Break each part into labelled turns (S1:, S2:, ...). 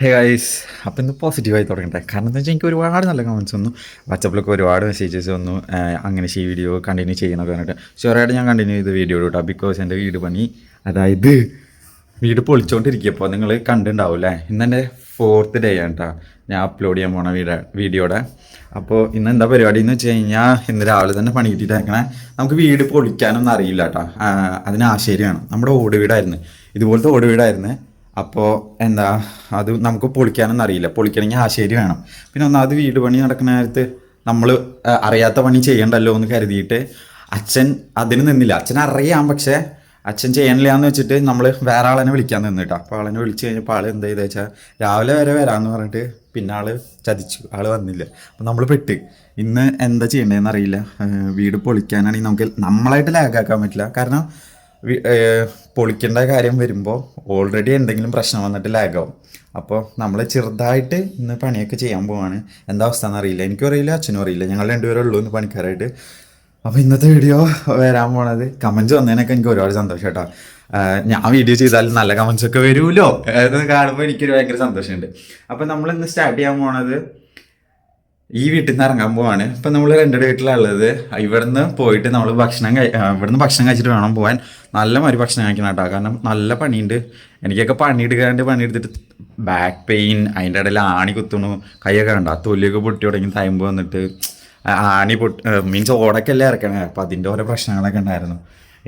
S1: Hey guys അപ്പം ഇന്ന് പോസിറ്റീവായി തുടങ്ങട്ടെ. കാരണം എന്താ വെച്ചാൽ എനിക്ക് ഒരുപാട് നല്ല കമൻസ് വന്നു. വാട്സപ്പിലൊക്കെ ഒരുപാട് മെസ്സേജസ് വന്നു. അങ്ങനെ ഈ വീഡിയോ കണ്ടിന്യൂ ചെയ്യണമൊക്കെ പറഞ്ഞിട്ട്. ഷുവറായിട്ട് ഞാൻ കണ്ടിന്യൂ ചെയ്ത് വീഡിയോ കേട്ടോ ബിക്കോസ് എന്റെ വീട് പണി അതായത് വീട് പൊളിച്ചുകൊണ്ടിരിക്കുകയപ്പോൾ നിങ്ങൾ കണ്ടുണ്ടാവും അല്ലേ ഇന്ന് എന്റെ ഫോർത്ത് ഡേ ആണ് കേട്ടോ ഞാൻ അപ്ലോഡ് ചെയ്യാൻ പോണ വീഡിയോ വീഡിയോയുടെ അപ്പോൾ ഇന്ന് എന്താ പരിപാടി എന്ന് വെച്ച് കഴിഞ്ഞാൽ ഇന്ന് രാവിലെ തന്നെ പണി കിട്ടിയിട്ടേക്കണേ നമുക്ക് വീട് പൊളിക്കാനൊന്നും അറിയില്ല കേട്ടോ അതിന് ആശയമാണ് നമ്മുടെ ഓട് വീടായിരുന്നു. ഇതുപോലത്തെ ഓട് വീടായിരുന്നു. അപ്പോൾ എന്താ അത് നമുക്ക് പൊളിക്കാനൊന്നും അറിയില്ല. പൊളിക്കണമെങ്കിൽ ആശേരി വേണം. പിന്നെ ഒന്നാമത് വീട് പണി നടക്കുന്ന നേരത്ത് നമ്മൾ അറിയാത്ത പണി ചെയ്യണ്ടല്ലോ എന്ന് കരുതിയിട്ട് അച്ഛൻ അതിന് നിന്നില്ല. അച്ഛൻ അറിയാം പക്ഷേ അച്ഛൻ ചെയ്യണില്ല എന്ന് വെച്ചിട്ട് നമ്മൾ വേറെ ആളെന്നെ വിളിക്കാൻ നിന്നിട്ടോ. അപ്പോൾ ആളെ വിളിച്ച് കഴിഞ്ഞപ്പോൾ ആൾ എന്താ ചെയ്തെന്ന് വെച്ചാൽ രാവിലെ വരെ വരാമെന്ന് പറഞ്ഞിട്ട് പിന്നെ ആൾ ചതിച്ചു. ആൾ വന്നില്ല. അപ്പോൾ നമ്മൾ പെട്ട്. ഇന്ന് എന്താ ചെയ്യേണ്ടതെന്ന് അറിയില്ല. വീട് പൊളിക്കാനാണെങ്കിൽ നമുക്ക് നമ്മളായിട്ട് ലാഗാക്കാൻ പറ്റില്ല. കാരണം പൊളിക്കേണ്ട കാര്യം വരുമ്പോൾ ഓൾറെഡി എന്തെങ്കിലും പ്രശ്നം വന്നിട്ട് ലാഗാവും അപ്പോൾ നമ്മൾ ചെറുതായിട്ട് ഇന്ന് പണിയൊക്കെ ചെയ്യാൻ പോവാണ്. എന്താ അവസ്ഥ എന്നറിയില്ല എനിക്കും അറിയില്ല അച്ഛനും അറിയില്ല. ഞങ്ങൾ രണ്ടുപേരേ ഉള്ളൂ ഇന്ന് പണിക്കാരായിട്ട്. അപ്പോൾ ഇന്നത്തെ വീഡിയോ വരാൻ പോണത് കമൻസ് വന്നതിനൊക്കെ എനിക്ക് ഒരുപാട് സന്തോഷം കേട്ടോ ഞാൻ വീഡിയോ ചെയ്താൽ നല്ല കമൻസ് ഒക്കെ വരുമല്ലോ. അത് കാണുമ്പോൾ എനിക്കൊരു ഭയങ്കര സന്തോഷമുണ്ട്. അപ്പോൾ നമ്മൾ ഇന്ന് സ്റ്റാർട്ട് ചെയ്യാൻ പോണത് ഈ വീട്ടിൽ നിന്ന് ഇറങ്ങാൻ പോവാണ്. ഇപ്പം നമ്മൾ രണ്ട് വീട്ടിലുള്ളത്. ഇവിടുന്ന് പോയിട്ട് നമ്മൾ ഭക്ഷണം കഴി ഇവിടുന്ന് ഭക്ഷണം കഴിച്ചിട്ട് വേണം പോകാൻ നല്ല മാതിരി ഭക്ഷണം കഴിക്കണം കേട്ടോ കാരണം നല്ല പണിയുണ്ട്. എനിക്കൊക്കെ പണിയെടുക്കാണ്ട് പണിയെടുത്തിട്ട് ബാക്ക് പെയിൻ അതിന്റെ ഇടയിൽ ആണി കുത്തണു കൈയൊക്കെ വേണ്ട ആ തൊലിയൊക്കെ പൊട്ടി തുടങ്ങി തയമ്പ് വന്നിട്ട് ആണി പൊട്ടി മീൻസ് ഓടക്കല്ലേ ഇറക്കണേ. അപ്പം അതിന്റെ ഓരോ പ്രശ്നങ്ങളൊക്കെ ഉണ്ടായിരുന്നു.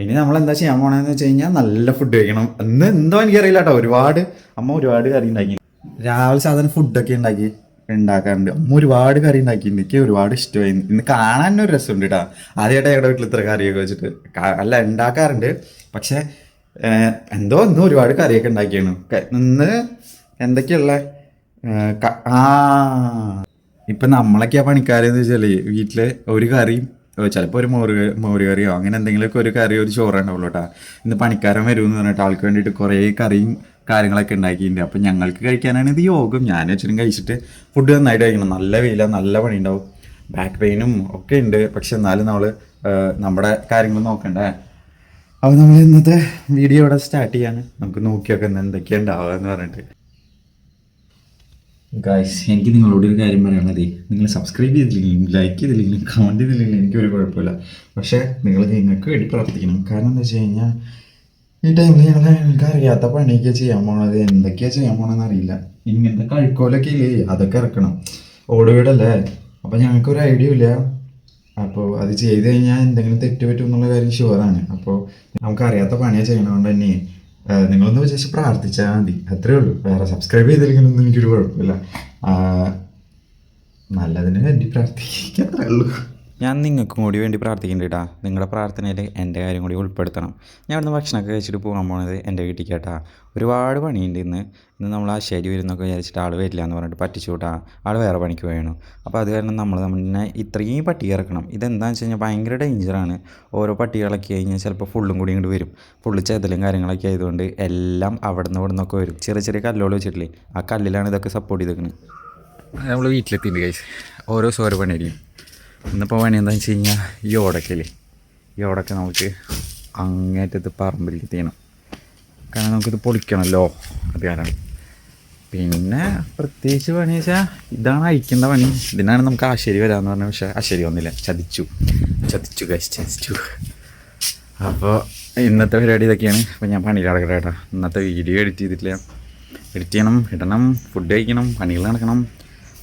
S1: ഇനി നമ്മൾ എന്താ ചെയ്യാൻ പോകണമെന്ന് വെച്ച് കഴിഞ്ഞാൽ നല്ല ഫുഡ് കഴിക്കണം. ഇന്ന് എന്തോ എനിക്കറിയില്ല കേട്ടോ ഒരുപാട് അമ്മ ഒരുപാട് കറി ഉണ്ടാക്കി. രാവിലെ സാധാരണ ഫുഡൊക്കെ ഉണ്ടാക്കി. ഉണ്ടാക്കാറുണ്ട്. അമ്മ ഒരുപാട് കറി ഉണ്ടാക്കി. എനിക്ക് ഒരുപാട് ഇഷ്ടമായി ഇന്ന് കാണാൻ ഒരു രസമുണ്ട് കേട്ടോ ആദ്യമായിട്ട് ഞങ്ങളുടെ വീട്ടിൽ ഇത്ര കറിയൊക്കെ വെച്ചിട്ട്. അല്ല ഉണ്ടാക്കാറുണ്ട് പക്ഷേ എന്തോ ഇന്ന് ഒരുപാട് കറിയൊക്കെ ഉണ്ടാക്കിയാണ് ഇന്ന് എന്തൊക്കെയുള്ള? ആ. ഇപ്പം നമ്മളൊക്കെയാ പണിക്കാരെന്ന് വെച്ചാൽ വീട്ടിൽ ഒരു കറിയും ചിലപ്പോൾ ഒരു മോര് മോര് കറിയോ അങ്ങനെ എന്തെങ്കിലുമൊക്കെ ഒരു കറിയോ ഒരു ചോറ് ഉണ്ടാവുള്ളൂ കേട്ടോ ഇന്ന് പണിക്കാരൻ വരുമെന്ന് പറഞ്ഞിട്ട് ആൾക്ക് വേണ്ടിയിട്ട് കുറേ കറിയും കാര്യങ്ങളൊക്കെ ഉണ്ടാക്കിയിട്ടുണ്ട്. അപ്പം ഞങ്ങൾക്ക് കഴിക്കാനാണ് ഇത് യോഗം. ഞാൻ വെച്ചിട്ടും കഴിച്ചിട്ട് ഫുഡ് നന്നായിട്ട് കഴിക്കണം. നല്ല വെയില നല്ല പണി ഉണ്ടാവും ബാക്ക് പെയിനും ഒക്കെ ഉണ്ട്. പക്ഷെ എന്നാലും നമ്മൾ നമ്മുടെ കാര്യങ്ങൾ നോക്കണ്ടേ? അപ്പോൾ നമ്മൾ ഇന്നത്തെ വീഡിയോ ഇവിടെ സ്റ്റാർട്ട് ചെയ്യാൻ നമുക്ക് നോക്കിയൊക്കെ എന്തൊക്കെയാണ് ഉണ്ടാവുക എന്ന് പറഞ്ഞിട്ട്. ഗായ്സ് എനിക്ക് നിങ്ങളോട് ഒരു കാര്യം പറയാനുള്ളത്. നിങ്ങൾ സബ്സ്ക്രൈബ് ചെയ്തില്ലെങ്കിലും ലൈക്ക് ചെയ്തില്ലെങ്കിലും കമന്റ് ചെയ്തില്ലെങ്കിലും എനിക്കൊരു കുഴപ്പമില്ല. പക്ഷേ നിങ്ങൾ നിങ്ങൾക്ക് വേണ്ടി പ്രാർത്ഥിക്കണം. കാരണം എന്താ വെച്ച് കഴിഞ്ഞാൽ ഈ ടൈമിൽ ഞാൻ ഞങ്ങൾക്ക് അറിയാത്ത പണിയൊക്കെ ചെയ്യാൻ പോണത് എന്തൊക്കെയാ ചെയ്യാൻ പോണെന്ന് അറിയില്ല. ഇങ്ങനത്തെ കഴിക്കോലൊക്കെ ഇല്ലേ? അതൊക്കെ ഇറക്കണം. ഓട് വീടല്ലേ? അപ്പം ഞങ്ങൾക്ക് ഒരു ഐഡിയ ഇല്ല. അപ്പോൾ അത് ചെയ്ത് കഴിഞ്ഞാൽ എന്തെങ്കിലും തെറ്റ് പറ്റും എന്നുള്ള കാര്യം ഷുവറാണ് അപ്പോൾ നമുക്ക് അറിയാത്ത പണിയാണ് ചെയ്യണതുകൊണ്ട് തന്നെ നിങ്ങളൊന്ന് വിചാരിച്ച് പ്രാർത്ഥിച്ചാൽ മതി. അത്രേ ഉള്ളൂ. വേറെ സബ്സ്ക്രൈബ് ചെയ്തിരിക്കണമെന്ന് എനിക്കൊരു കുഴപ്പമില്ല. നല്ലതിനെ വേണ്ടി പ്രാർത്ഥിക്കുക അത്രേ ഉള്ളൂ. ഞാൻ നിങ്ങൾക്കും കൂടി വേണ്ടി പ്രാർത്ഥിക്കുന്നുണ്ട് നിങ്ങളുടെ പ്രാർത്ഥനയിൽ എന്റെ കാര്യം കൂടി ഉൾപ്പെടുത്തണം. ഞാൻ ഇവിടുന്ന് ഭക്ഷണമൊക്കെ കഴിച്ചിട്ട് പോകാൻ പോണത് എന്റെ വീട്ടിൽ കേട്ടാ ഒരുപാട് പണിയുണ്ട് ഇന്ന്. ഇന്ന് നമ്മൾ ആ ശരി വരുന്നൊക്കെ വിചാരിച്ചിട്ട് ആൾ വരില്ല എന്ന് പറഞ്ഞിട്ട് പറ്റിച്ചു കൂട്ടാ ആൾ വേറെ പണിക്ക് പോയാണ് അപ്പോൾ അത് കാരണം നമ്മൾ നമ്മളിനെ ഇത്രയും പട്ടി ഇറക്കണം. ഇതെന്താണെന്ന് വെച്ച് കഴിഞ്ഞാൽ ഭയങ്കര ഡേഞ്ചറാണ് ഓരോ പട്ടി ഇളക്കി കഴിഞ്ഞാൽ ചിലപ്പോൾ ഫുള്ളും കൂടി ഇങ്ങോട്ട് വരും. ഫുള്ള് ചെതലും കാര്യങ്ങളൊക്കെ ആയതുകൊണ്ട് എല്ലാം അവിടെ നിന്ന് ഇവിടെ നിന്നൊക്കെ വരും. ചെറിയ ചെറിയ കല്ലുകൾ വെച്ചിട്ടില്ലേ? ആ കല്ലിലാണ് ഇതൊക്കെ സപ്പോർട്ട് ചെയ്തേക്കുന്നത് നമ്മൾ വീട്ടിലെത്തിയിട്ടുണ്ട് കഴിച്ച് ഓരോ സോര പണിയായിരിക്കും. ഇന്നിപ്പോൾ പണി എന്താണെന്ന് വെച്ച് കഴിഞ്ഞാൽ ഈ ഓടക്കല്ലേ ഈ ഓടക്ക നമുക്ക് അങ്ങേറ്റത്ത് പറമ്പിലേക്ക് തീണം കാരണം നമുക്കിത് പൊളിക്കണമല്ലോ അത് പിന്നെ പ്രത്യേകിച്ച് പണി വെച്ചാൽ ഇതാണ് അയക്കേണ്ട പണി. ഇതിനാണ് നമുക്ക് ആശേരി വരാമെന്ന് പറഞ്ഞ പക്ഷേ ആശേരി വന്നില്ല. ചതിച്ചു. ചതിച്ചു ഗൈസ് ചതിച്ചു. അപ്പോൾ ഇന്നത്തെ പരിപാടി ഇതൊക്കെയാണ്. അപ്പോൾ ഞാൻ പണിയിൽ അടക്കട്ടെ ഇന്നത്തെ വീഡിയോ എഡിറ്റ് ചെയ്തിട്ടില്ല. എഡിറ്റ് ചെയ്യണം ഇടണം ഫുഡ് കഴിക്കണം പണികൾ നടക്കണം.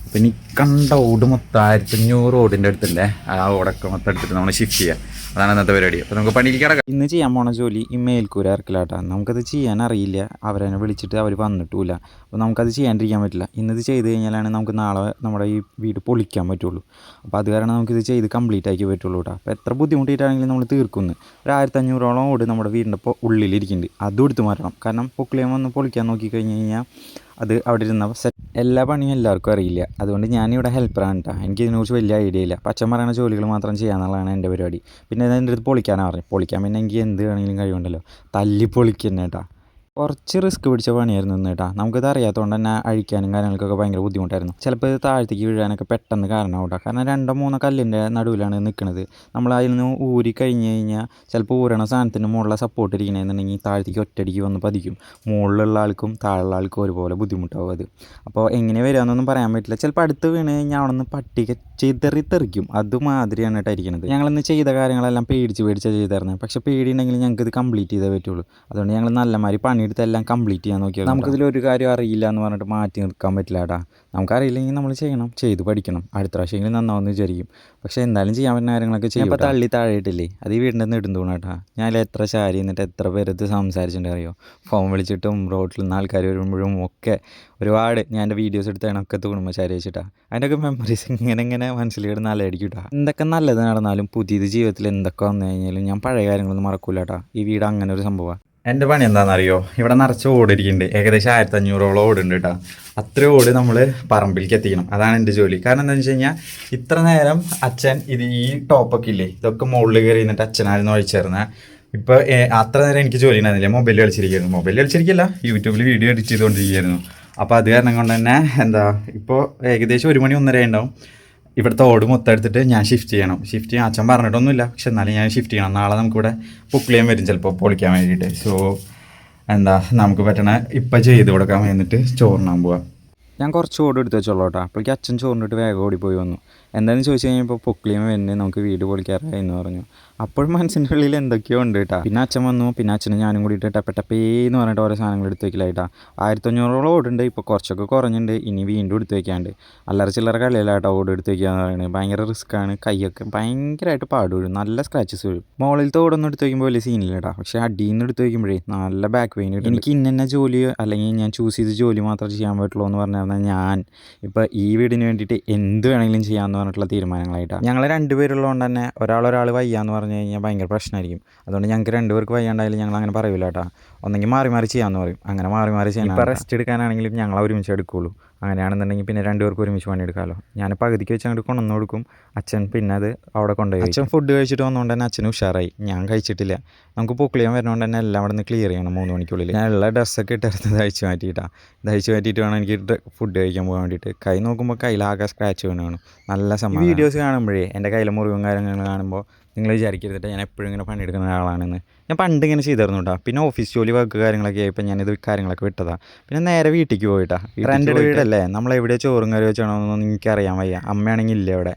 S1: അപ്പം ഇനി കണ്ട ഓട് മൊത്തം ആയിരത്തഞ്ഞൂറ് ഓടിന്റെ അടുത്തല്ലേ? ആ ഓടൊക്കെ മൊത്തം എടുത്തിട്ട് നമ്മൾ ഷിഫ്റ്റ് ചെയ്യുക അതാണ് ഇന്നത്തെ പരിപാടി. അപ്പോൾ നമുക്ക് പണിയിലേക്ക് കിടക്കാം. ഇന്ന് ചെയ്യാൻ പോണ ജോലി ഈ മേൽക്കൂര ഇറക്കലാട്ടാ നമുക്കത് ചെയ്യാൻ അറിയില്ല. അവരെന്നെ വിളിച്ചിട്ട് അവർ വന്നിട്ടുമില്ല അപ്പോൾ നമുക്കത് ചെയ്യാണ്ടിരിക്കാൻ പറ്റില്ല. ഇന്നത് ചെയ്ത് കഴിഞ്ഞാലാണ് നമുക്ക് നാളെ നമ്മുടെ ഈ വീട് പൊളിക്കാൻ പറ്റുള്ളൂ. അപ്പോൾ അത് കാരണം നമുക്കിത് ചെയ്ത് കംപ്ലീറ്റ് ആക്കി പറ്റുള്ളൂ കേട്ടോ അപ്പോൾ എത്ര ബുദ്ധിമുട്ടിയിട്ടാണെങ്കിലും നമ്മൾ തീർക്കുന്നു. ഒരു ആയിരത്തഞ്ഞൂറോളം ഓട് നമ്മുടെ വീടിന്റെ ഉള്ളിലിരിക്കുന്നുണ്ട്. അതും എടുത്ത് മാറ്റണം. കാരണം പൊക്കിളിയം വന്ന് പൊളിക്കാൻ നോക്കി കഴിഞ്ഞ് കഴിഞ്ഞാൽ അത് അവിടെ ഇരുന്ന സെറ്റ് എല്ലാ പണിയും എല്ലാവർക്കും അറിയില്ല. അതുകൊണ്ട് ഞാനിവിടെ ഹെൽപ്പറാണ് കേട്ടോ എനിക്ക് ഇതിനെക്കുറിച്ച് വലിയ ഐഡിയ ഇല്ല. പച്ചൻ പറയുന്ന ജോലികൾ മാത്രം ചെയ്യാന്നുള്ളതാണ് എന്റെ പരിപാടി. പിന്നെ എന്റെ അടുത്ത് പൊളിക്കാനാണ് പറഞ്ഞത്. പൊളിക്കാൻ പിന്നെ എനിക്ക് എന്ത് വേണമെങ്കിലും കഴിവുണ്ടല്ലോ. തല്ലി കേട്ടോ കുറച്ച് റിസ്ക് പിടിച്ച പണിയായിരുന്നു ഇന്ന് കേട്ടോ. നമുക്കിത് അറിയാത്തതുകൊണ്ട് തന്നെ അഴിക്കാനും കാര്യങ്ങൾക്കൊക്കെ ഭയങ്കര ബുദ്ധിമുട്ടായിരുന്നു. ചിലപ്പോൾ ഇത് താഴത്തേക്ക് വീഴാനൊക്കെ പെട്ടെന്ന് കേട്ടോ കാരണം രണ്ടോ മൂന്നോ കല്ലിന്റെ നടുവിലാണ് നിൽക്കുന്നത് നമ്മൾ അതിൽ നിന്ന് ഊരി കഴിഞ്ഞ് കഴിഞ്ഞാൽ ചിലപ്പോൾ ഊരണ സാധനത്തിന് മുകളിലെ സപ്പോർട്ട് ഇരിക്കണമെന്നുണ്ടെങ്കിൽ താഴത്തേക്ക് ഒറ്റയടിക്ക് വന്ന് പതിക്കും. മുകളിലുള്ള ആൾക്കും താഴെയുള്ള ആൾക്കും ഒരുപോലെ ബുദ്ധിമുട്ടാവും അത്. അപ്പോൾ എങ്ങനെ വരാമെന്നൊന്നും പറയാൻ പറ്റില്ല. ചിലപ്പോൾ അടുത്ത് വീണ് കഴിഞ്ഞാൽ അവിടെ നിന്ന് പട്ടിക ചിതറി തെറിക്കും അതുമാതിരിയാണ് കേട്ടോ ഇരിക്കുന്നത് ഞങ്ങളിന്ന് ചെയ്ത കാര്യങ്ങളെല്ലാം പേടിച്ച് പേടിച്ചാണ് ചെയ്തായിരുന്നത് പക്ഷേ പേടിയുണ്ടെങ്കിൽ ഞങ്ങൾക്ക് ഇത് കംപ്ലീറ്റ് ചെയ്തേ പറ്റുള്ളൂ. അതുകൊണ്ട് ഞങ്ങൾ നല്ല മാതിരി പണിയെടുത്ത് എല്ലാം കംപ്ലീറ്റ് ചെയ്യാൻ നോക്കിയാൽ നമുക്കിതിൽ ഒരു കാര്യം അറിയില്ല എന്ന് പറഞ്ഞിട്ട് മാറ്റി നിൽക്കാൻ പറ്റില്ല കേട്ടാ. നമുക്കറിയില്ലെങ്കിൽ നമ്മൾ ചെയ്യണം. ചെയ്ത് പഠിക്കണം. അടുത്ത പ്രാവശ്യമെങ്കിലും നന്നാവുമെന്ന് വിചാരിക്കും. പക്ഷേ എന്തായാലും ചെയ്യാൻ പറ്റുന്ന കാര്യങ്ങളൊക്കെ ചെയ്യും അപ്പോൾ തള്ളി താഴെയിട്ടില്ലേ? അത് ഈ വീടിന്റെ നിന്ന് ഇടുന്നു കേട്ടാ. ഞാൻ എത്ര ശാരി എന്നിട്ട് എത്ര പേരത്ത് സംസാരിച്ചിട്ടുണ്ട് അറിയോ? ഫോൺ വിളിച്ചിട്ടും റോട്ടിൽ നിന്ന് ആൾക്കാർ വരുമ്പോഴും ഒക്കെ ഒരുപാട് ഞാൻ എന്റെ വീഡിയോസ് തൂണുമ്പോൾ ശാരി വെച്ചിട്ടാ. അതിന്റെയൊക്കെ മെമ്മറീസ് ഇങ്ങനെ ഇങ്ങനെ മനസ്സിൽ കിടന്ന് നല്ലതായിരിക്കും കേട്ടോ. എന്തൊക്കെ നല്ലത് നടന്നാലും പുതിയത് ജീവിതത്തിൽ എന്തൊക്കെ വന്നു കഴിഞ്ഞാലും ഞാൻ പഴയ കാര്യങ്ങളൊന്നും മറക്കൂല കേട്ടോ. ഈ വീട് അങ്ങനെ ഒരു സംഭവമാണ് എന്റെ പണി എന്താണെന്നറിയോ? ഇവിടെ നിറച്ച് ഓടിരിക്കുന്നുണ്ട്. ഏകദേശം ആയിരത്തി അഞ്ഞൂറോളം ഓടുണ്ട് കേട്ടോ. അത്ര ഓടി നമ്മൾ പറമ്പിലേക്ക് എത്തിക്കണം. അതാണ് എന്റെ ജോലി. കാരണം എന്താണെന്ന് വെച്ച് കഴിഞ്ഞാൽ ഇത്ര നേരം അച്ഛൻ ഇത് ഈ ടോപ്പൊക്കെ ഇല്ലേ ഇതൊക്കെ മുകളിൽ കയറി നിന്നിട്ട് അച്ഛനായിരുന്നു ഒഴിച്ചേർന്ന ഇപ്പോൾ അത്ര നേരം എനിക്ക് ജോലി ഉണ്ടായിരുന്നില്ല. മൊബൈൽ കളിച്ചിരിക്കുന്നു മൊബൈൽ കളിച്ചിരിക്കില്ല യൂട്യൂബിൽ വീഡിയോ എഡിറ്റ് ചെയ്തുകൊണ്ടിരിക്കുകയായിരുന്നു. അപ്പോൾ അത് കാരണം കൊണ്ട് തന്നെ എന്താ ഇപ്പോൾ ഏകദേശം ഒരു മണി ഒന്നര ഉണ്ടാവും. ഇവിടുത്തെ ഓട് മൊത്തം എടുത്തിട്ട് ഞാൻ ഷിഫ്റ്റ് ചെയ്യണം. ഷിഫ്റ്റ് ചെയ്യാൻ അച്ഛൻ പറഞ്ഞിട്ടൊന്നുമില്ല. പക്ഷെ എന്നാലും ഞാൻ ഷിഫ്റ്റ് ചെയ്യണം. നാളെ നമുക്കിവിടെ പുക്ലിയാൻ വരും ചിലപ്പോൾ പൊളിക്കാൻ വേണ്ടിയിട്ട്. സോ എന്താ നമുക്ക് പറ്റണ ഇപ്പം ചെയ്ത് കൊടുക്കാൻ വേണ്ടിയിട്ട് ചോറിനാൻ പോവാം. ഞാൻ കുറച്ച് ഓട് എടുത്ത് വെച്ചോളൂ കേട്ടോ. അപ്പോഴേക്ക് അച്ഛൻ ചോറിനിട്ട് വേഗം ഓടിപ്പോയി വന്നു. എന്താണെന്ന് ചോദിച്ചു കഴിഞ്ഞപ്പോൾ പൊക്ലിയം വരുന്നത് നമുക്ക് വീട് പൊളിക്കാറായി എന്ന് പറഞ്ഞു. അപ്പോഴും മനസ്സിന്റെ ഉള്ളിൽ എന്തൊക്കെയോ ഉണ്ട് കേട്ടോ. പിന്നെ അച്ഛൻ വന്നു. പിന്നെ അച്ഛനും ഞാനും കൂടിയിട്ട് ടപ്പ എന്ന് പറഞ്ഞിട്ട് ഓരോ സാധനങ്ങൾ എടുത്ത് വെക്കലായിട്ടാ ആയിരത്തഞ്ഞൂറോളം ഓടുണ്ട്. ഇപ്പോൾ കുറച്ചൊക്കെ കുറഞ്ഞിട്ടുണ്ട്. ഇനി വീണ്ടും എടുത്ത് വെക്കാണ്ട്. അല്ലറ ചില്ലറ കളിയിലായിട്ടോ ഓട് എടുത്ത് വെക്കുക എന്ന് പറയുന്നത്. ഭയങ്കര റിസ്ക്കാണ് കൈയൊക്കെ ഭയങ്കരമായിട്ട് പാട് വീഴും നല്ല സ്ക്രാച്ചസ് വരും. മുകളിലത്തെ ഓടൊന്നും എടുത്ത് വയ്ക്കുമ്പോൾ വലിയ സീനില്ല കേട്ടോ. പക്ഷേ അടിയിൽ നിന്ന് എടുത്ത് വയ്ക്കുമ്പോഴേ നല്ല ബാക്ക് പെയിൻ കിട്ടും. എനിക്ക് ഇന്ന ജോലിയോ അല്ലെങ്കിൽ ഞാൻ ചൂസ് ചെയ്ത് ജോലി മാത്രം ചെയ്യാൻ പറ്റുള്ളൂ എന്ന് പറഞ്ഞാൽ ഞാൻ. ഇപ്പോൾ ഈ വീടിന് വേണ്ടിയിട്ട് എന്ത് വേണമെങ്കിലും ചെയ്യാമെന്ന് പറഞ്ഞിട്ടുള്ള തീരുമാനങ്ങളായിട്ടാണ്. ഞങ്ങൾ രണ്ടുപേരുള്ളതുകൊണ്ട് തന്നെ ഒരാൾ ഒരാൾ വയ്യാന്ന് പറഞ്ഞു കഴിഞ്ഞാൽ ഭയങ്കര പ്രശ്നമായിരിക്കും അതുകൊണ്ട് ഞങ്ങൾക്ക് രണ്ടുപേർക്ക് വയ്യാണ്ടായാലും ഞങ്ങൾ അങ്ങനെ പറയില്ല കേട്ടോ ഒന്നെങ്കിൽ മാറി മാറി ചെയ്യാമെന്ന് പറയും. അങ്ങനെ മാറി മാറി ചെയ്യാൻ ഇപ്പോൾ റെസ്റ്റ് എടുക്കാനാണെങ്കിലും ഞങ്ങൾ ഒരുമിച്ച് എടുക്കുകയുള്ളൂ അങ്ങനെയാണെന്നുണ്ടെങ്കിൽ പിന്നെ രണ്ടുപേർക്കും ഒരുമിച്ച് പണിയെടുക്കാമല്ലോ. ഞാൻ പകുതിക്ക് വെച്ച് അങ്ങോട്ട് കൊണ്ടുവന്ന് കൊടുക്കും. അച്ഛൻ പിന്നെ അത് അവിടെ കൊണ്ടുപോയി അച്ഛൻ ഫുഡ് കഴിച്ചിട്ട് വന്നുകൊണ്ട് തന്നെ അച്ഛന് ഉഷാറായി. ഞാൻ കഴിച്ചിട്ടില്ല. നമുക്ക് പൊക്കിളിയാൻ വരുന്നതുകൊണ്ട് തന്നെ എല്ലാം അവിടെ നിന്ന് ക്ലിയർ ചെയ്യണം മൂന്ന് മണിക്കുള്ളിൽ ഞാൻ എല്ലാ ഡ്രസ്സൊക്കെ ഇട്ടെടുത്ത് തയ്ച്ച് മാറ്റിയിട്ടാണ് തയ്ച്ച് മാറ്റിയിട്ട് വേണം എനിക്ക് ഫുഡ് കഴിക്കാൻ പോകാൻ വേണ്ടിയിട്ട്. കൈ നോക്കുമ്പോൾ കയ്യിലാകെ സ്ക്രാച്ച് വീണാണ്. നല്ല സമയം വീഡിയോസ് കാണുമ്പോഴേ എന്റെ കയ്യിലെ മുറിവും കാര്യങ്ങളും കാണുമ്പോൾ നിങ്ങൾ വിചാരിക്കരുത് ഞാൻ എപ്പോഴും ഇങ്ങനെ പണിയെടുക്കുന്ന ഒരാളാണെന്ന്. ഞാൻ പണ്ട് ഇങ്ങനെ ചെയ്തിരുന്നു കേട്ടോ. പിന്നെ ഓഫീസ് ജോലി വർക്ക് കാര്യങ്ങളൊക്കെ ആയപ്പോൾ ഞാനിത് കാര്യങ്ങളൊക്കെ വിട്ടതാണ് പിന്നെ നേരെ വീട്ടിലേക്ക് പോയിട്ടാ. റെന്റ് വീടല്ലേ? നമ്മൾ എവിടെ ചോറും കറി വെച്ചാണോന്നൊന്നും എനിക്കറിയാൻ വയ്യ. അമ്മയാണെങ്കിൽ ഇല്ല ഇവിടെ.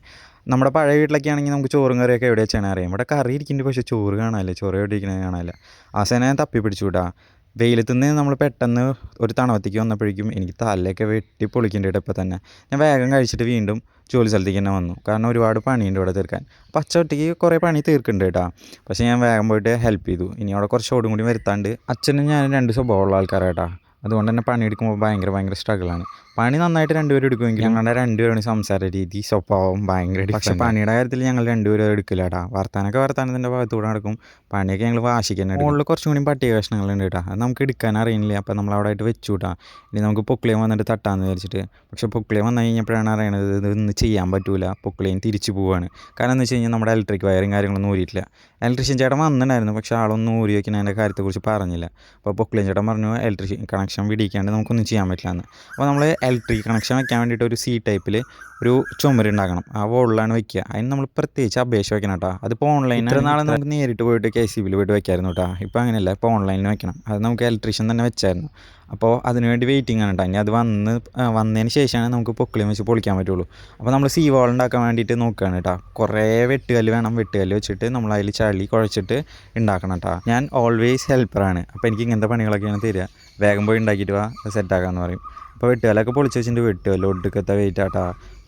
S1: നമ്മുടെ പഴയ വീട്ടിലൊക്കെ ആണെങ്കിൽ നമുക്ക് ചോറും കറിയൊക്കെ എവിടെ വെച്ചാണ് അറിയാം. ഇവിടെ കറി ഇരിക്കുന്നുണ്ട് പക്ഷേ ചോറ് കാണാനില്ല. ചോറ് എവിടെ ഇരിക്കുന്നത് കാണാനില്ല. ആ സേന ഞാൻ തപ്പി പിടിച്ചു വിട്ടാ വെയിലത്തു നിന്ന് നമ്മൾ പെട്ടെന്ന് ഒരു തണവത്തേക്ക് വന്നപ്പോഴേക്കും എനിക്ക് തലയൊക്കെ വെട്ടി പൊളിക്കേണ്ടിട്ട് ഇപ്പോൾ തന്നെ. ഞാൻ വേഗം കഴിച്ചിട്ട് വീണ്ടും ജോലി സ്ഥലത്തേക്ക് തന്നെ വന്നു. കാരണം ഒരുപാട് പണിയുണ്ട് ഇവിടെ തീർക്കാൻ. അച്ഛ ഒറ്റയ്ക്ക് കുറേ പണി തീർക്കുന്നുണ്ട് കേട്ടോ. പക്ഷേ ഞാൻ വേഗം പോയിട്ട് ഹെൽപ്പ് ചെയ്തു. ഇനി അവിടെ കുറച്ച് ഓടും കൂടി വരുത്താണ്ട് അച്ഛനും ഞാനും രണ്ട് സ്വഭാവമുള്ള ആൾക്കാരാണ് കേട്ടോ. അതുകൊണ്ട് തന്നെ പണിയെടുക്കുമ്പോൾ ഭയങ്കര ഭയങ്കര സ്ട്രഗിളാണ് പണി നന്നായിട്ട് രണ്ടുപേരും എടുക്കുമെങ്കിൽ ഞങ്ങളുടെ രണ്ടുപേരും സംസാര രീതി സ്വഭാവം ഭയങ്കര പക്ഷെ പണിയുടെ കാര്യത്തിൽ ഞങ്ങൾ രണ്ടുപേരും എടുക്കില്ല കേട്ടോ വർത്താനൊക്കെ വർത്താനത്തിന്റെ ഭാഗത്തൂടെ നടക്കും. പണിയൊക്കെ ഞങ്ങൾ വാശിക്കാൻ മുകളിൽ കുറച്ചും കൂടി പട്ടിക കഷ്ണങ്ങളുണ്ട് കേട്ടോ. അത് നമുക്ക് എടുക്കാൻ അറിയില്ല അപ്പോൾ നമ്മൾ അവിടെ ആയിട്ട് വെച്ചു കേട്ടോ ഇനി നമുക്ക് പൊക്ലിയം വന്നിട്ട് തട്ടാന്ന് വിചാരിച്ചിട്ട്. പക്ഷേ പൊക്ലിയം വന്നു കഴിഞ്ഞപ്പോഴാണ് അറിയണത് ഇതൊന്നും ചെയ്യാൻ പറ്റൂല. പൊക്ലിയം തിരിച്ചു പോവാണ്. കാരണം എന്ന് വെച്ച് കഴിഞ്ഞാൽ നമ്മുടെ ഇലക്ട്രിക് വയറും കാര്യങ്ങളൊന്നും ഊരിയിട്ടില്ല. ഇലക്ട്രീഷ്യൻ ചേട്ടൻ വന്നിട്ടുണ്ടായിരുന്നു. പക്ഷേ ആളൊന്നും ഊരി വയ്ക്കുന്നതിന്റെ കാര്യത്തെക്കുറിച്ച് പറഞ്ഞില്ല. അപ്പോൾ പൊക്ലിയം ചേട്ടൻ പറഞ്ഞു ഇലക്ട്രീഷ്യൻ കണക്ഷൻ വിടിയിക്കാണ്ട് നമുക്കൊന്നും ചെയ്യാൻ പറ്റില്ല എന്ന് അപ്പോൾ നമ്മൾ ഇലക്ട്രിക് കണക്ഷൻ വെക്കാൻ വേണ്ടിയിട്ട് ഒരു സി ടൈപ്പിൽ ഒരു ചുമര് ഉണ്ടാക്കണം ആ വോളിലാണ് വെക്കുക. അതിന് നമ്മൾ പ്രത്യേകിച്ച് അപേക്ഷ വെക്കണം കേട്ടോ. അതിപ്പോൾ ഓൺലൈൻ ഇത്ര നാളെ നമുക്ക് നേരിട്ട് പോയിട്ട് കെ സി ബിയിൽ പോയിട്ട് വെക്കായിരുന്നു കേട്ടോ. ഇപ്പോൾ അങ്ങനെയല്ല. ഇപ്പോൾ ഓൺലൈനിൽ വെക്കണം. അത് നമുക്ക് ഇലക്ട്രീഷ്യൻ തന്നെ വെച്ചായിരുന്നു. അപ്പോൾ അതിനുവേണ്ടി വെയിറ്റിംഗ് ആണ് കേട്ടോ. ഇനി അത് വന്ന് വന്നതിന് ശേഷമാണ് നമുക്ക് പൊക്കിളിയും വെച്ച് പൊളിക്കാൻ പറ്റുള്ളൂ. അപ്പോൾ നമ്മൾ സീ വാൾ ഉണ്ടാക്കാൻ വേണ്ടിയിട്ട് നോക്കുകയാണ് കേട്ടോ. കുറേ വെട്ടുകല്ല് വേണം. വെട്ടുകല്ല് വെച്ചിട്ട് നമ്മൾ അതിൽ ചളി കുഴച്ചിട്ട് ഉണ്ടാക്കണം കേട്ടോ. ഞാൻ ഓൾവേസ് ഹെൽപ്പറാണ് അപ്പോൾ എനിക്ക് ഇങ്ങനത്തെ പണികളൊക്കെയാണ് തരിക. വേഗം പോയി ഉണ്ടാക്കിയിട്ട് വാ. സെറ്റാക്കാമെന്ന് പറയും. അപ്പോൾ വെട്ടുകാലൊക്കെ പൊളിച്ച് വെച്ചിട്ട് വെട്ടുകല്ല് ഒടുക്കത്തെ വെയിറ്റ് ആട്ടാ.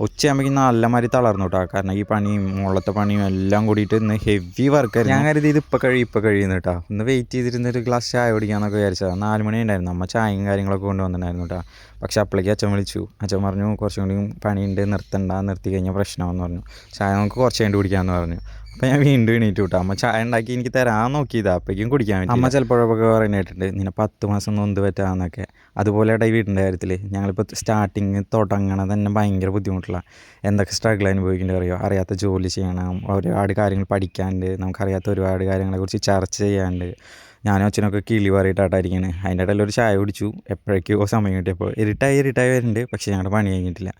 S1: ഉച്ചയാകുമ്പോഴേക്കും നല്ല മാതിരി തളർന്നു കേട്ടോ കാരണം ഈ പണിയും മുകളത്തെ പണിയും എല്ലാം കൂടിയിട്ട് ഇന്ന് ഹെവി വർക്കായിരുന്നു ഞാൻ കരുതി ഇത് ഇപ്പോൾ കഴിയും ഇപ്പോൾ കഴിയുന്നു കേട്ടോ ഒന്ന് വെയിറ്റ് ചെയ്തിരുന്ന ഒരു ഗ്ലാസ് ചായ കുടിക്കാമെന്നൊക്കെ വിചാരിച്ചതാണ് നാല് മണി ഉണ്ടായിരുന്നു. അമ്മ ചായയും കാര്യങ്ങളൊക്കെ കൊണ്ടുവന്നിട്ടുണ്ടായിരുന്നു കേട്ടോ പക്ഷേ അപ്പോഴേക്ക് അച്ഛൻ വിളിച്ചു. അച്ഛൻ പറഞ്ഞു കുറച്ചും കൂടി പണിയുണ്ട് നിർത്തണ്ട നിർത്തി കഴിഞ്ഞാൽ പ്രശ്നമാണെന്ന് പറഞ്ഞു. ചായ നമുക്ക് കുറച്ച് കഴിഞ്ഞ് കുടിക്കാമെന്ന് പറഞ്ഞു. അപ്പോൾ ഞാൻ വീണ്ടും എണീറ്റ് വിട്ടു. അമ്മ ചായ ഉണ്ടാക്കി എനിക്ക് തരാൻ നോക്കിയതാ. അപ്പോഴേക്കും കുടിക്കാൻ വേണ്ടി അമ്മ ചിലപ്പോഴൊക്കെ പറയുന്നിട്ടുണ്ട് നിന്നെ പത്ത് മാസം നൊന്ത് പറ്റാന്നൊക്കെ. അതുപോലെ ഈ വീടിന്റെ കാര്യത്തിൽ ഞങ്ങളിപ്പോൾ സ്റ്റാർട്ടിങ് തുടങ്ങണ തന്നെ ഭയങ്കര ബുദ്ധിമുട്ടുള്ള എന്തൊക്കെ സ്ട്രഗിൾ അനുഭവിക്കേണ്ടി അറിയോ? അറിയാത്ത ജോലി ചെയ്യണം. ഒരുപാട് കാര്യങ്ങൾ പഠിക്കാണ്ട് നമുക്കറിയാത്ത ഒരുപാട് കാര്യങ്ങളെക്കുറിച്ച് ചർച്ച ചെയ്യാണ്ട് ഞാനും അച്ഛനൊക്കെ കിളി പറയിട്ടായിട്ടായിരിക്കണേ. അതിന്റെ ഇടയിൽ ഒരു ചായ കുടിച്ചു. എപ്പോഴേക്കോ സമയം കിട്ടിയപ്പോൾ. ഇരുട്ടായി ഇരുട്ടായി വരുന്നുണ്ട്. പക്ഷേ ഞങ്ങളുടെ പണി കഴിഞ്ഞിട്ടില്ല.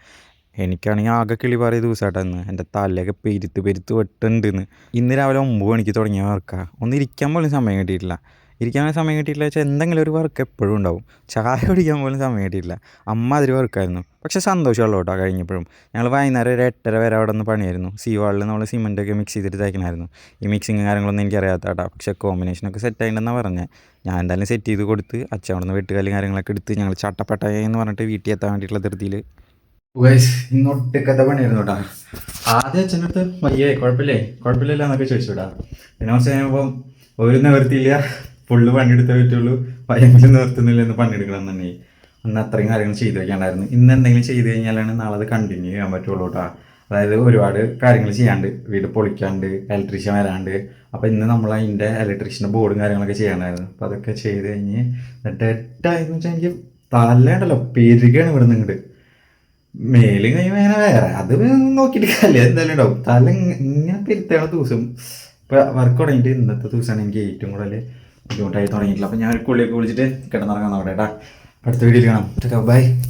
S1: എനിക്കാണെങ്കിൽ ആകെ കിളി പറയ ഇന്ന്. എന്റെ തലയൊക്കെ പെരുത്ത് പെരുത്ത് വെട്ടുന്നുണ്ടെന്ന്. ഇന്ന് രാവിലെ ഒമ്പത് മണിക്ക് തുടങ്ങിയ വർക്കാണ് ഒന്ന് ഇരിക്കാൻ പോലും സമയം കിട്ടിയിട്ടില്ല. ഇരിക്കാൻ സമയം കിട്ടിയിട്ടില്ല വെച്ചാൽ എന്തെങ്കിലും ഒരു വർക്ക് എപ്പോഴും ഉണ്ടാവും. ചായ കുടിക്കാൻ പോലും സമയം കിട്ടിയിട്ടില്ല. അമ്മ അതിൽ വർക്കായിരുന്നു. പക്ഷേ സന്തോഷമുള്ളൂ കേട്ടോ കഴിഞ്ഞപ്പോഴും. ഞങ്ങൾ വൈകുന്നേരം ഒരു എട്ടര വരെ അവിടെ നിന്ന് പണിയായിരുന്നു. സി വാളിൽ നമ്മൾ സിമെന്റൊക്കെ മിക്സ് ചെയ്തിട്ട് തയ്ക്കണമായിരുന്നു. ഈ മിക്സിങ് കാര്യങ്ങളൊന്നും എനിക്കറിയാത്ത കേട്ടോ പക്ഷേ കോമ്പിനേഷനൊക്കെ സെറ്റ് ആയിട്ടുണ്ടെന്നാണ് പറഞ്ഞത് ഞാൻ എന്തായാലും സെറ്റ് ചെയ്ത് കൊടുത്ത് അച്ഛൻ അവിടെ നിന്ന് വെട്ടുകാലും കാര്യങ്ങളൊക്കെ എടുത്ത് ഞങ്ങൾ ചട്ടപ്പട്ടായ എന്ന് പറഞ്ഞിട്ട് വീട്ടിൽ എത്താൻ വേണ്ടിയിട്ടുള്ള ധൃതിയിൽ ഇന്നൊട്ടൊക്കത്തെ പണിയായിരുന്നു കേട്ടോ ആദ്യം അച്ഛനടുത്ത് മയ്യേ കുഴപ്പമില്ലേ? കുഴപ്പമില്ല എന്നൊക്കെ ചോദിച്ചു കേട്ടാ പിന്നെ കുറച്ച് കഴിയുമ്പം ഒരു നിവർത്തിയില്ല. ഫുള്ള് പണിയെടുത്തേ പറ്റുള്ളൂ. ഭയങ്കര നിവർത്തുന്നില്ല എന്ന് പണിയെടുക്കണം തന്നെ അന്ന് അത്രയും കാര്യങ്ങൾ ചെയ്തു വെക്കാണ്ടായിരുന്നു. ഇന്ന് എന്തെങ്കിലും ചെയ്തു കഴിഞ്ഞാലാണ് നാളെ അത് കണ്ടിന്യൂ ചെയ്യാൻ പറ്റുള്ളൂ കേട്ടോ അതായത് ഒരുപാട് കാര്യങ്ങൾ ചെയ്യാണ്ട് വീട് പൊളിക്കാണ്ട് ഇലക്ട്രീഷ്യൻ വരാണ്ട്. അപ്പോൾ ഇന്ന് നമ്മൾ അതിന്റെ ഇലക്ട്രീഷ്യന്റെ ബോർഡും കാര്യങ്ങളൊക്കെ ചെയ്യാനായിരുന്നു അപ്പോൾ അതൊക്കെ ചെയ്ത് കഴിഞ്ഞ് ഡെറ്റായെന്ന് വെച്ചാൽ എനിക്ക് തലയുണ്ടല്ലോ പെരുകയാണ് ഇവിടെ നിന്ന് മേലും കൈ വേന വേറെ. അത് നോക്കിയിട്ട് കല്യാണം എന്തായാലും ഉണ്ടാവും. തല ഇങ്ങ- ഇങ്ങനെ പെരുത്തേണ ദിവസം. ഇപ്പൊ വർക്ക് തുടങ്ങിയിട്ട് ഇന്നത്തെ ദിവസമാണ് എനിക്ക് ഏറ്റവും കൂടുതൽ ബുദ്ധിമുട്ടായി തുടങ്ങിയിട്ടില്ല അപ്പൊ ഞാൻ ഒരു കുളിയൊക്കെ വിളിച്ചിട്ട് കിടന്നിറങ്ങാൻ നോക്കട്ടെ കേട്ടാ. അടുത്ത വീഡിയോയിൽ കാണാം. ബൈ